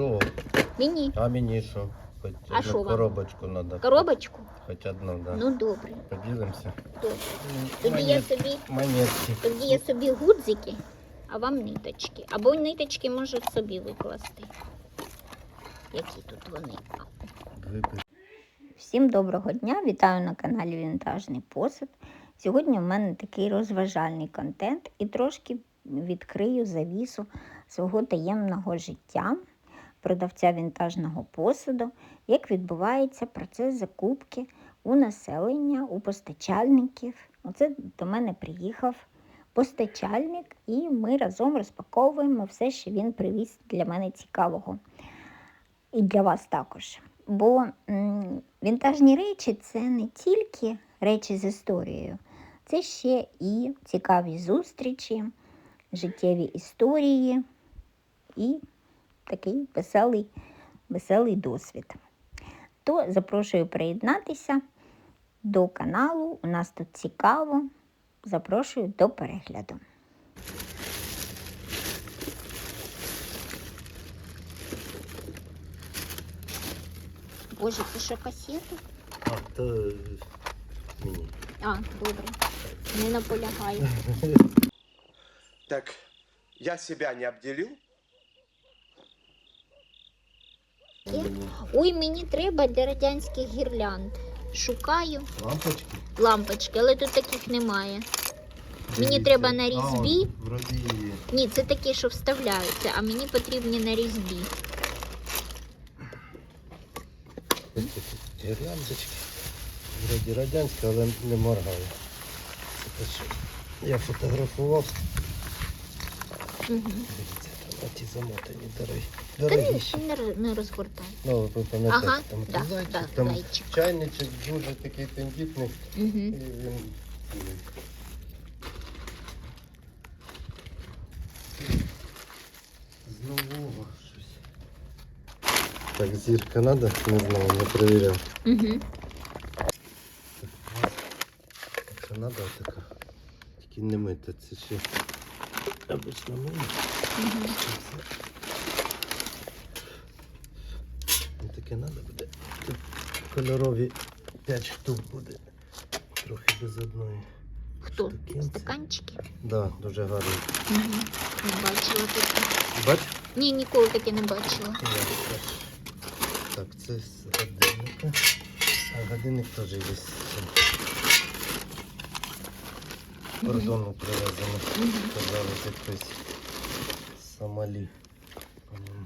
Що? Мені. А мені що? Хоч А одну що вам? коробочку треба. Коробочку? Хоч одну, да. Ну добре. Поділимося. добре. Тоді я монет- собі, Монетки. тоді я собі гудзики, а вам ниточки. Або ниточки можуть собі викласти. Які тут вони? Випи- Всім доброго дня! Вітаю на каналі Вінтажний посуд. Сьогодні в мене такий розважальний контент і трошки відкрию завісу свого таємного життя продавця вінтажного посуду, як відбувається процес закупки у населення, у постачальників. Оце до мене приїхав постачальник, і ми разом розпаковуємо все, що він привіз для мене цікавого. І для вас також. Бо вінтажні речі це не тільки речі з історією, це ще і цікаві зустрічі, життєві історії і такий веселий, веселий досвід. То запрошую приєднатися до каналу. У нас тут цікаво. Запрошую до перегляду. Боже, це що касети? А, то мені. А, добре. Не наполягаю. Так я себя не обделил? Ой, мені треба для радянських гірлянд. Шукаю Лампочки? лампочки, але тут таких немає. Мені Дивіться. треба на А, різьбі. Вроді є. Ні, це такі, що вставляються, а мені потрібні на різьбі. Гірляндочки. Вроді радянські, але не моргає. Це те, що я фотографував. Угу. Дивіться, там ті замотані дорогі. Та Дорогі ні, не, не розгортай. Ну, ви пам'ятаєте, Ага, там да, зайчик, да, там зайчик. чайничок дуже такий тендітний. І Угу. він з нового щось. Так, зірка треба? Не знаю, не перевіряв. Угу. Якщо треба, така. Тільки не мита, це ще обично миє. Угу. Таке треба буде. Тут кольорові 5 штук буде. Трохи без одної. Хто? Штукенці. Стаканчики? Да, дуже гарно. Угу. Не бачила таке. Бач? Ні, ніколи таке не бачила. Я теж. Так, це з годинника. А годинник теж є. з цим. З Кордону привезено. Угу. Казали, якось Сомалі. по-моєму.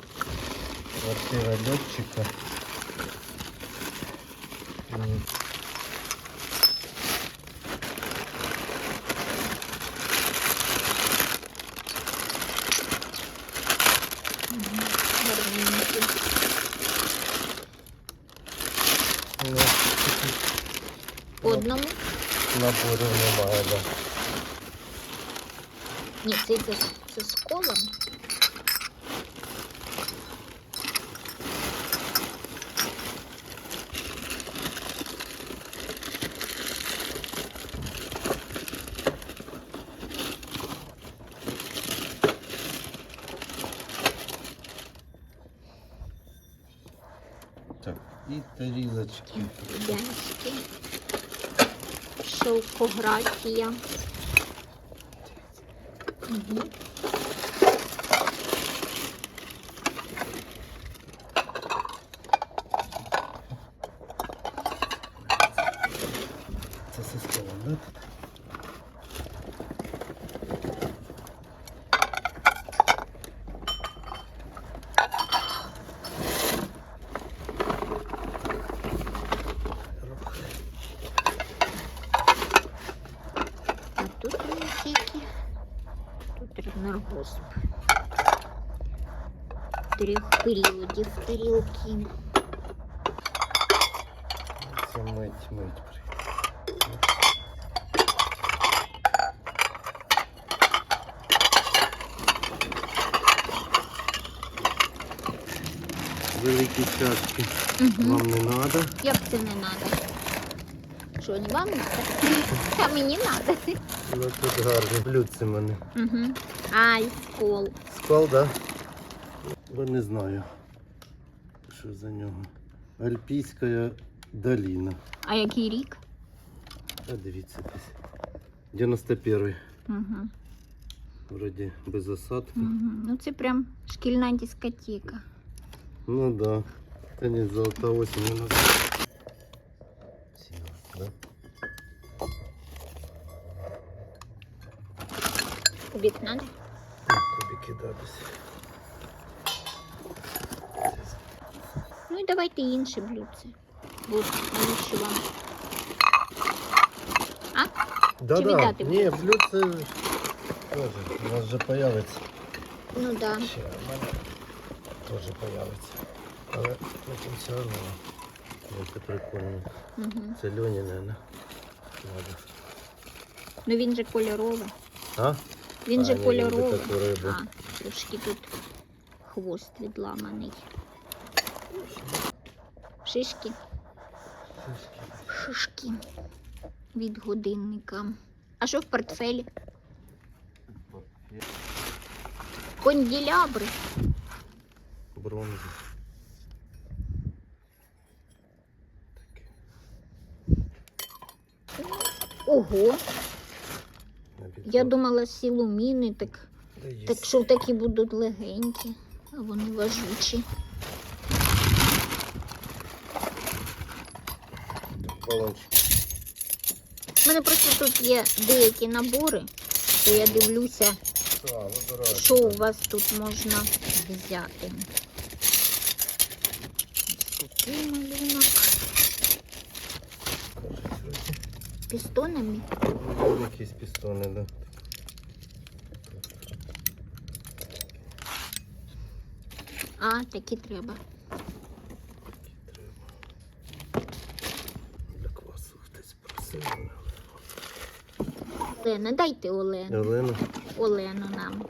Квартира льотчика. М, Гарненькі. ну, таких По одному? Наборів немає, да. Ні, це, це, це з колом. Так, і тарілочки. Радянські. Шовкографія. Угу. Це система, да? енергосп. Трьох періодів тарілки. Це мить, мить. Великі чашки Угу. вам не треба. Як це не треба? Що, не вам надо? А мені надо. Ну тут гарні блюдце в мене. Угу. Ай, скол. Скол, да? Бо не знаю. що за нього? Альпійська доліна. А який рік? А дивіться десь. 91-й. Угу. Вроді без осадки. Угу. Ну це прям шкільна дискотека. Ну да. Та ні, золота осінь у нас. Ціла, да? Обід надо? Тобі кидатися. Ну і давайте інше блюдце. Бо навіщо вам? А? Да, Чи да. віддати Ні, блюдце теж. У нас вже появиться. Ну да. Ще в мене теж появиться. Але потім все одно. Ну, Це прикольно. Угу. Це Льоні, мабуть. Надо. Ну він же кольоровий. А? Він А, же кольоровий. А, трошки тут хвост відламаний. Шишки. Шишки від годинника. А що в портфелі? Конділябри. Бронза. Таке. Ого, я думала сілуміни, так, так що такі будуть легенькі, а вони важучі. У мене просто тут є деякі набори, то я дивлюся, що у вас тут можна взяти. Ось Такий малюнок. Пістонами. Якісь пістони, да. А, такі треба. Для квасу хтось просив. Олена, дайте Олену. Олена. Олену нам.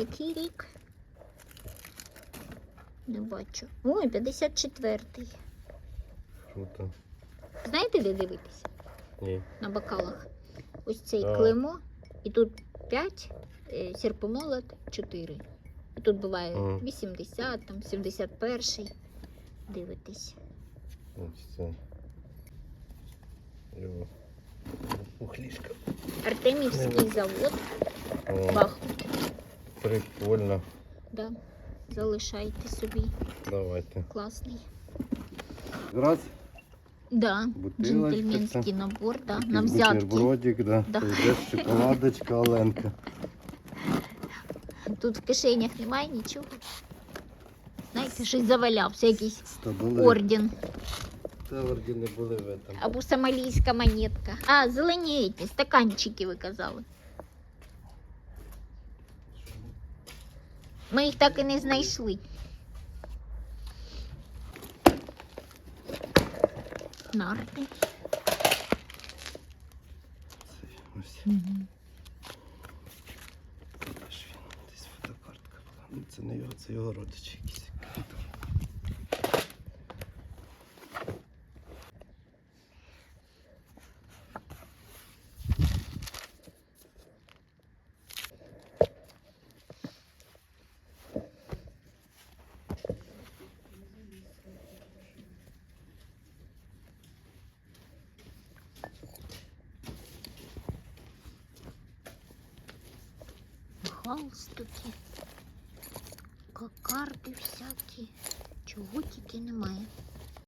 Який рік? Не бачу. Ой, 54-й. Круто. Знаєте, де дивитися? Ні. На бокалах. Ось цей А. клеймо, і тут 5, е, серпомолот 4. І тут буває Ага. 80, там 71. Дивитесь. Ось це. Його. Артемівський завод. Бахмут. прикольно. Да. Залишайте собі. Давайте. Класний. Раз. Да. Бутилочка Джентльменський це. набор, да. Такий на взятки. Бутербродик, да. Да. Йде шоколадочка Оленка. Тут в кишенях немає нічого. Знаєте, щось завалявся, якийсь 100 доларів. орден Та ордени були в этом. або сомалійська монетка. А, зелені ті, стаканчики ви казали. Ми їх так і не знайшли. Нарти. Ось. Ну, це не його, це його родичі якісь. Галстуки, кокарди всякі. Чого тільки немає.